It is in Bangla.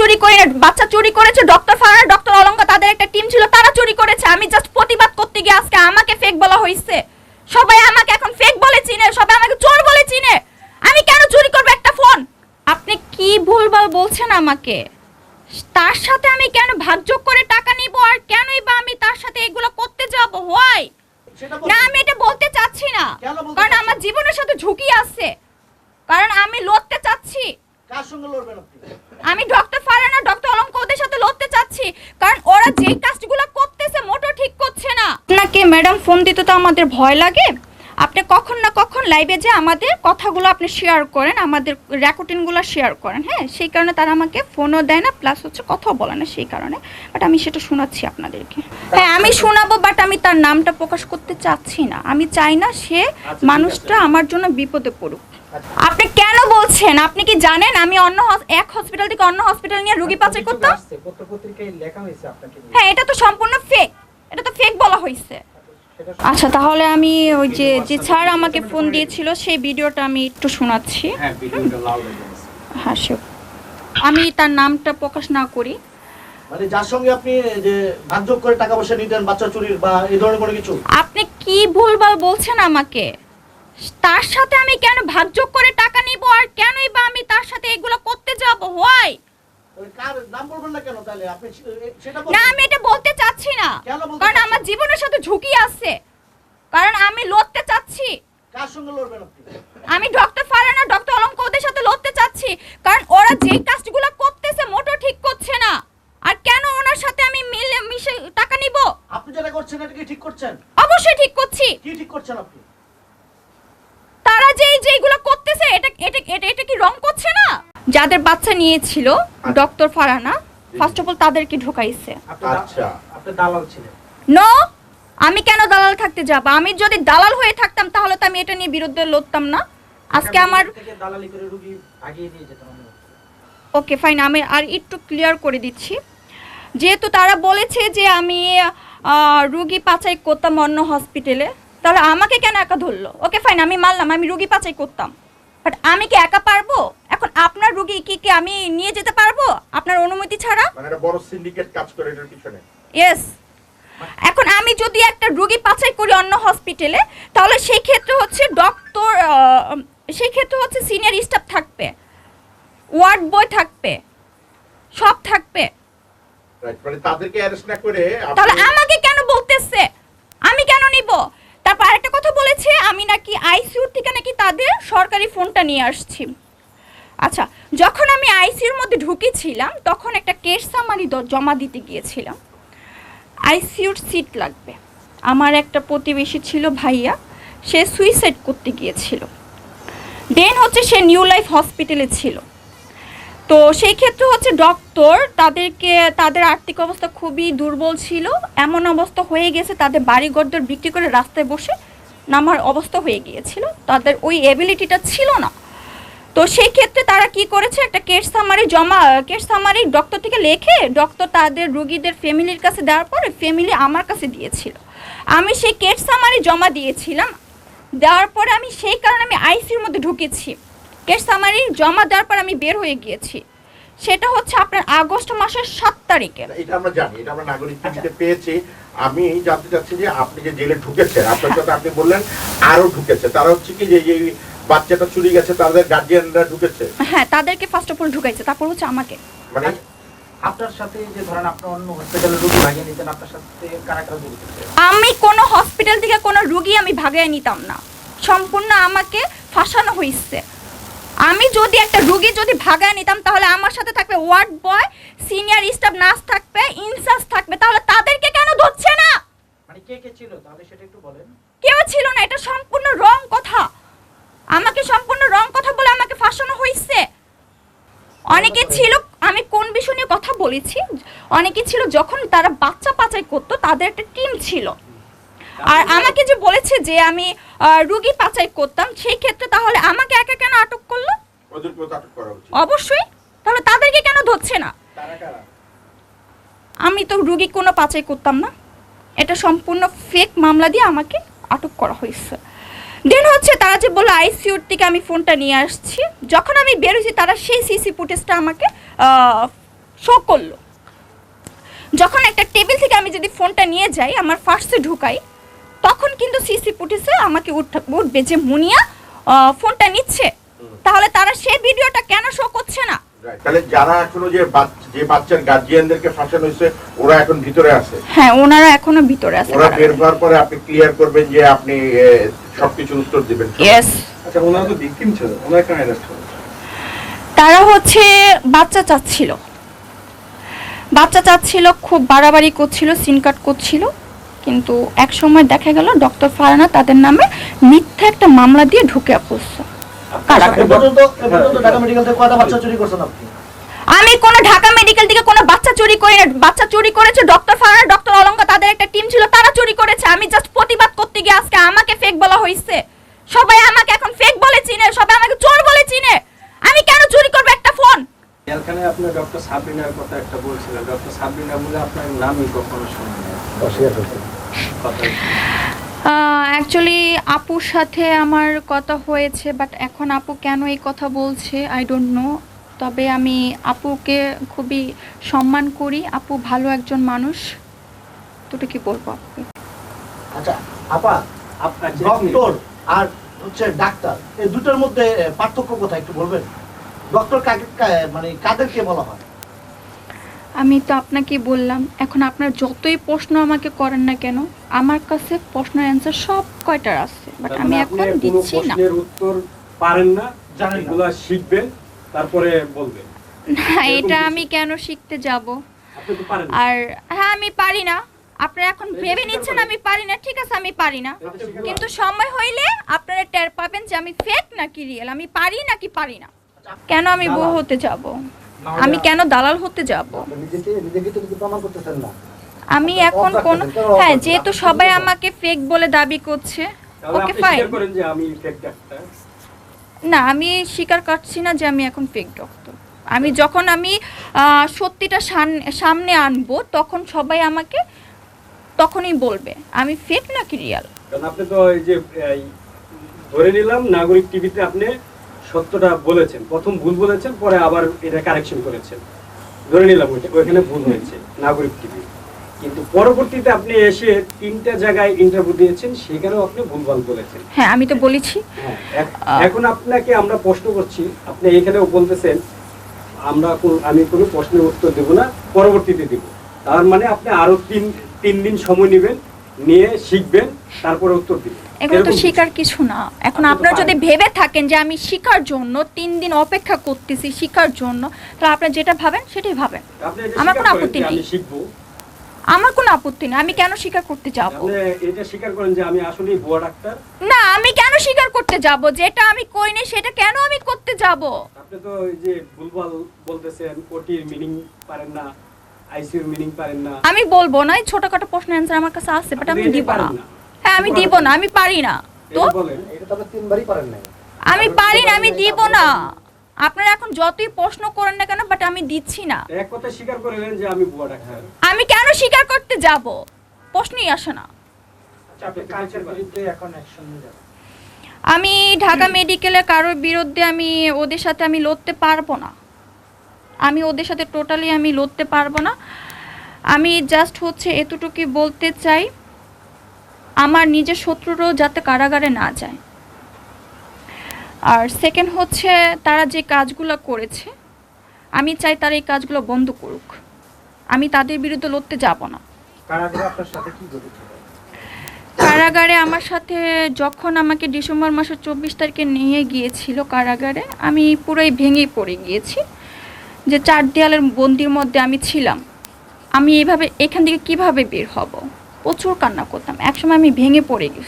চুরি করে বাচ্চা চুরি করেছে ডক্টর ফারার ডক্টর অলঙ্কা তাদের একটা টিম ছিল তারা চুরি করেছে। আমি জাস্ট প্রতিবাদ করতে গিয়ে আজকে আমাকে ফেক বলা হয়েছে সবাই আমাকে এখন ফেক বলে চিনে সবাই আমাকে চোর বলে চিনে। আমি কেন চুরি করব একটা ফোন আপনি কি ভুলভাল বলছেন আমাকে? তার সাথে আমি কেন ভাগযোগ করে টাকা নিব আর কেনই বা আমি তার সাথে এগুলো করতে যাব? হয় না আমি এটা বলতে চাচ্ছি না। কারণ আমার জীবনের সাথে ঝুঁকি আছে। কারণ আমি লড়তে চাচ্ছি। কার সঙ্গে লড়বেন আপনি আমি ডক্টর ফারানা ডক্টর অলঙ্ক ওদের সাথে লড়তে চাচ্ছি কারণ ওরা যে কাজগুলো করতেছে মোটো ঠিক করছে না। আপনাকে ম্যাডাম ফোন দিতে তো আমাদের ভয় লাগে। আপনি কখন না কখন লাইভে যে আমাদের কথাগুলো আপনি শেয়ার করেন আমাদের রেকর্ডিংগুলো শেয়ার করেন হ্যাঁ? সেই কারণে তারা আমাকে ফোনও দেয় না প্লাস হচ্ছে কথাও বলে না সেই কারণে। বাট আমি সেটা শোনাচ্ছি আপনাদেরকে। হ্যাঁ আমি শোনাবো বাট আমি তার নামটা প্রকাশ করতে চাচ্ছি না। আমি চাই না সে মানুষটা আমার জন্য বিপদে পড়ুক। আপনি কেন বলছেন? আপনি কি জানেন? আমি অন্য এক হসপিটাল থেকে অন্য হসপিটাল নিয়ে রোগী পাচার করতাম। হ্যাঁ এটা তো সম্পূর্ণ ফেক এটা তো ফেক বলা হয়েছে আচ্ছা তাহলে আমি ওই যে যে স্যার আমাকে ফোন দিয়েছিল সেই ভিডিওটা আমি একটু শোনাচ্ছি। হ্যাঁ, হয়ে. আমি তার নামটা প্রকাশ না করি। মানে যার সঙ্গে আপনি যে ভাগযোগ করে টাকা পয়সা নিতেন বাচ্চা চুরির বা এই ধরনের কোনো কিছু? আপনি কি ভুলভাল বলছেন আমাকে? তার সাথে আমি কেন ভাগযোগ করে টাকা নিব? আর কেনই বা আমি তার সাথে এগুলো করতে যাব? হয় না কেন তাহলে? আপনি সে- সেটা না বলুন। আমি এটা বলতে চাচ্ছি না। কারণ আমার জীবনের সাথে ঝুঁকি আছে। কারণ আমি লড়তে চাচ্ছি। কার সঙ্গে লড়বেন আপনি? আমি ডক্টর ফারানা ডক্টর অলঙ্ক ওদের সাথে লড়তে চাচ্ছি। কারণ ওরা যে কাজগুলো করতেছে মোটো ঠিক করছে না। আর কেন ওনার সাথে আমি মিলে মিশে টাকা নিব? আপনি যেটা করছেন এটা কি ঠিক করছেন? অবশ্যই ঠিক করছি। কি ঠিক করছেন আপনি? তারা যে যেগুলো করতেছে এটা এটা এটা কি রং করছে না? যাদের বাচ্চা নিয়েছিল doctor Farana first of all তাদেরকে ঢোকাইছে। আচ্ছা। আপনি দালাল ছিলেন। নো আমি কেন দালাল থাকতে যাব? আমি যদি দালাল হয়ে থাকতাম তাহলে তো আমি এটা নিয়ে বিরুদ্ধে লড়তাম না। আজকে আমার থেকে দালালি করে রোগী অন্য ওকে ফাইন আমি। আর একটু ক্লিয়ার করে দিচ্ছি। যেহেতু তারা বলেছে যে আমি আহ, রুগী পাচাই করতাম অন্য হসপিটালে তাহলে আমাকে কেন একা ধরলো? ওকে ফাইন আমি মানলাম আমি রুগী পাচাই করতাম। বাট আমি কি একা পারব? এখন আপনার রুগী কি কি আমি নিয়ে যেতে পারব? আপনার অনুমতি ছাড়া? মানে একটা বড় সিন্ডিকেট কাজ করে এটার পিছনে। ইয়েস এখন আমি যদি একটা রুগী পাচাই করি অন্য হসপিটালে তাহলে সেই ক্ষেত্রে হচ্ছে ডক্টর সেই ক্ষেত্রে হচ্ছে সিনিয়র স্টাফ থাকবে। ওয়ার্ড বয় থাকবে। সব থাকবে। মানে তাদেরকে অ্যারেস্ট না করে তাহলে আমাকে কেন বলতেছে? আমি কেন নিব? তারপর আরেকটা কথা বলেছে আমি নাকি আইসিইউর থেকে নাকি তাদের সরকারি ফোনটা নিয়ে আসছি। আচ্ছা যখন আমি আইসিইউর মধ্যে ঢুকেছিলাম, তখন একটা কেস সামারি জমা দিতে গিয়েছিলাম। আইসিইউর সিট লাগবে। আমার একটা প্রতিবেশী ছিল ভাইয়া, সে সুইসাইড করতে গিয়েছিল। দেন হচ্ছে সে নিউ লাইফ হসপিটালে ছিল। তো সেই ক্ষেত্রে হচ্ছে ডক্টর তাদেরকে, তাদের আর্থিক অবস্থা খুবই দুর্বল ছিল। এমন অবস্থা হয়ে গেছে, তাদের বাড়ি ঘরদর বিক্রি করে রাস্তায় বসে নামার অবস্থা হয়ে গিয়েছিল। তাদের ওই এবিলিটিটা ছিল না। তো সেই ক্ষেত্রে তারা কি করেছে? একটা কেস সামারি জমা কেস সামারি ডক্টর থেকে লেখে ডক্টর তাদের রুগীদের ফ্যামিলির কাছে দেওয়ার পরে ফ্যামিলি আমার কাছে দিয়েছিল। আমি সেই কেস সামারি জমা দিয়েছিলাম। দেওয়ার পরে আমি সেই কারণে আমি আইসির মধ্যে ঢুকেছি। কেস সামারি জমা দেওয়ার পর আমি বের হয়ে গিয়েছি। সেটা হচ্ছে আপনার আগস্ট মাসের সাত তারিখে। এটা আমরা জানি, এটা আমরা পেয়েছি। আমি জানতে চাচ্ছি যে আপনি যে জেলে ঢুকেছেন, আপনার সাথে আপনি বললেন, আরও ঢুকেছে। তারা হচ্ছে কি যে বাচ্চাটা চুরি গেছে তাদের গার্জিয়ানরা ঢুকেছে। হ্যাঁ তাদেরকে ফার্স্ট অফ অল ঢুকাইছে তারপর হচ্ছে আমাকে। মানে? আপনার সাথে যে ধরেন আপনি অন্য হসপিটালে রোগী ভাগিয়ে নিতেন আপনার সাথে কারা কারা ছিল? আমি কোনো হসপিটাল থেকে কোনো রুগী আমি ভাগায় নিতাম না। সম্পূর্ণ আমাকে ফাঁসানো হয়েছে আমি যদি একটা রুগী যদি ভাগায় নিতাম তাহলে আমার সাথে থাকবে ward boy senior staff nurse থাকবে ইনচার্জ থাকবে তাহলে তাদেরকে কেন ধরছে না? মানে কে কে ছিল? তাহলে সেটা একটু বলেন। কেউ ছিল না এটা সম্পূর্ণ রং কথা আমাকে সম্পূর্ণ রং কথা বলে আমাকে ফাঁসানো হয়েছে অনেকে ছিল আমি কোন বিষয় নিয়ে কথা বলেছি অনেকে ছিল যখন তারা বাচ্চা পাচাই করতো তাদের একটা টিম ছিল। আর আমাকে যে বলেছে যে আমি রুগী পাচাই করতাম সেই ক্ষেত্রে তাহলে আমাকে একা কেন আটক করল? অবশ্যই। তাহলে তাদেরকে কেন ধরছে না? আমি তো রুগী কোনো পাচাই করতাম না। এটা সম্পূর্ণ ফেক মামলা দিয়ে আমাকে আটক করা হয়েছে। দেন হচ্ছে তারা যে বলল আইসিউর থেকে আমি ফোনটা নিয়ে আসছি। যখন আমি বেরোছি তারা সেই সিসি ফুটেজটা আমাকে শো করল। যখন একটা টেবিল থেকে আমি যদি ফোনটা নিয়ে যাই আমার ফার্স্টে ঢুকাই তখন কিন্তু সিসি ফুটেজে আমাকে উঠ- উঠবে যে মুনিয়া ফোনটা নিচ্ছে। তাহলে তারা সেই ভিডিওটা কেন শো করছে না? তাহলে যারা এখনও যে যে বাচ্চার গার্জিয়ানদেরকে ফাঁসানো হয়েছে ওরা এখন ভিতরে আছে? হ্যাঁ ওনারা এখনও ভিতরে আছে। ওরা বের হওয়ার পরে আপনি ক্লিয়ার করবেন যে আপনি এ, সবকিছুর উত্তর দিবেন। ইয়েস আচ্ছা ওনারা তো ভিকটিম ছিল। ওনারা কেন অ্যারেস্ট হলো? তারা হচ্ছে বাচ্চা চাচ্ছিল। বাচ্চা চাচ্ছিল খুব বাড়াবাড়ি করছিল সিন কাট করছিল। কিন্তু এক সময় দেখা গেল ডক্টর ফারানা তাদের নামে মিথ্যা একটা মামলা দিয়ে ঢুকে পড়ছে। আমি কোনো ঢাকা মেডিকেল থেকে কোনো বাচ্চা চুরি করি না বাচ্চা চুরি করেছে ডক্টর ফারানা ডক্টর অলঙ্কা তাদের একটা টিম ছিল তারা চুরি করেছে। আমি জাস্ট প্রতিবাদ করতে গিয়ে আজকে আমাকে ফেক বলা হয়েছে সবাই আমাকে এখন ফেক বলে চিনে সবাই আমাকে চোর বলে চিনে। আমি কেন চুরি করব একটা ফোন এখানে আপনি ডক্টর সাবরিনার কথা একটা বলছিলেন। ডক্টর সাবরিনা বলে আপনার নামই কখনো শুনিনি কথা অ্যাকচুয়ালি আপুর সাথে আমার কথা হয়েছে বাট এখন আপু কেন এই কথা বলছে আই ডোন্ট নো তবে আমি আপুকে খুবই সম্মান করি আপু ভালো একজন মানুষ। দুটো কি বলব আপুকে? আচ্ছা আপা ডক্টর আর হচ্ছে ডাক্তার এই দুটোর মধ্যে পার্থক্য কোথায় একটু বলবেন? ডক্টর কাকে মানে কাদেরকে বলা হয়? আমি তো আপনাকে বললাম এখন আপনার যতই প্রশ্ন আমাকে করেন না কেন আমার কাছে প্রশ্নের অ্যান্সার সব কয়টার আছে বাট আমি মানে এখন দিচ্ছি না। প্রশ্নের উত্তর পারেন না জানেন না। এগুলা শিখবেন তারপরে বলবেন। না এটা আমি কেন শিখতে যাব? আপনি তো পারেন না। আর হ্যাঁ আমি পারি না। আপনারা এখন ভেবে নিচ্ছেন আমি পারি না ঠিক আছে আমি পারি না। কিন্তু সময় হইলে আপনারা টের পাবেন যে আমি ফেক নাকি রিয়েল আমি পারি নাকি পারি না। কেন আমি বউ হতে যাব? আমি কেন দালাল হতে যাব? আমি এখন কোন হ্যাঁ যেহেতু সবাই আমাকে ফেক বলে দাবি করছে ওকে ফাইন স্বীকার করেন যে আমি ফেক ডাক্তার না আমি স্বীকার করছি না যে আমি এখন ফেক ডক্টর আমি যখন আমি সত্যিটা সামনে আনব তখন সবাই আমাকে তখনই বলবে আমি ফেক নাকি রিয়াল কারণ আপনি তো এই যে ধরে নিলাম নাগরিক টিভিতে আপনি সত্যটা বলেছেন। প্রথম ভুল বলেছেন পরে আবার এটা কারেকশন করেছেন। ধরে নিলাম ওইটা ওইখানে ভুল হয়েছে নাগরিক টিভি কিন্তু পরবর্তীতে আপনি এসে তিনটা জায়গায় ইন্টারভিউ দিয়েছেন সেখানেও আপনি ভুলভাল বলেছেন। হ্যাঁ আমি তো বলেছি। হ্যাঁ, এখন আপনাকে আমরা প্রশ্ন করছি আপনি এখানেও বলতেছেন আমরা আমি কোনো প্রশ্নের উত্তর দেব না পরবর্তীতে দেব। তার মানে আপনি আরও তিন তিন দিন সময় নেবেন নিয়ে শিখবেন তারপরে উত্তর দিবেন। এগুলো তো শিকার কিছু না। এখন আপনারা যদি ভেবে থাকেন যে আমি শিকার জন্য তিন দিন অপেক্ষা করতেছি শিকার জন্য তাহলে আপনারা যেটা ভাবেন সেটাই ভাবেন। আমার কোনো আপত্তি নেই। শিখব। আমার কোনো আপত্তি নেই। আমি কেন স্বীকার করতে যাব? এটা স্বীকার করেন যে আমি আসলেই ভুয়া ডাক্তার? না আমি কেন স্বীকার করতে যাব? যেটা আমি করিনি সেটা কেন আমি করতে যাব? আপনি তো এই যে ভুলভাল বলতেছেন ওটির মিনিং পারেন না। মিনিং পারেন না। আমি বলব না এই ছোটখাটো প্রশ্নের অ্যান্সার আমার কাছে আছে বাট আমি দিব না। না। হ্যাঁ আমি দিব না আমি পারি না। তো? এটা বলেন। এটা তো তিনবারই পারেন নাই। আমি পারি না আমি দিব না। আপনারা এখন যতই প্রশ্ন করেন না কেন বাট আমি দিচ্ছি না। এক কথা স্বীকার করে নেন যে আমি ডাক্তার আমি কেন স্বীকার করতে যাব? প্রশ্নই আসে না। আপনি কালচার বিরুদ্ধে এখন অ্যাকশন নিয়ে যাবেন। আমি ঢাকা মেডিকেলে কারোর বিরুদ্ধে আমি ওদের সাথে আমি লড়তে পারব না। আমি ওদের সাথে টোটালি আমি লড়তে পারব না। আমি জাস্ট হচ্ছে এতটুকুই বলতে চাই আমার নিজের শত্রুরও যাতে কারাগারে না যায়। আর সেকেন্ড হচ্ছে তারা যে কাজগুলো করেছে আমি চাই তারা এই কাজগুলো বন্ধ করুক। আমি তাদের বিরুদ্ধে লড়তে যাব না। কারাগারে আমার সাথে যখন আমাকে ডিসেম্বর মাসের চব্বিশ তারিখে নিয়ে গিয়েছিল কারাগারে আমি পুরোই ভেঙে পড়ে গিয়েছি। যে চার দেয়ালের বন্দির মধ্যে আমি ছিলাম। আমি এইভাবে এখান থেকে কীভাবে বের হব? প্রচুর কান্না করতাম। একসময় আমি ভেঙে পড়ে গেছি।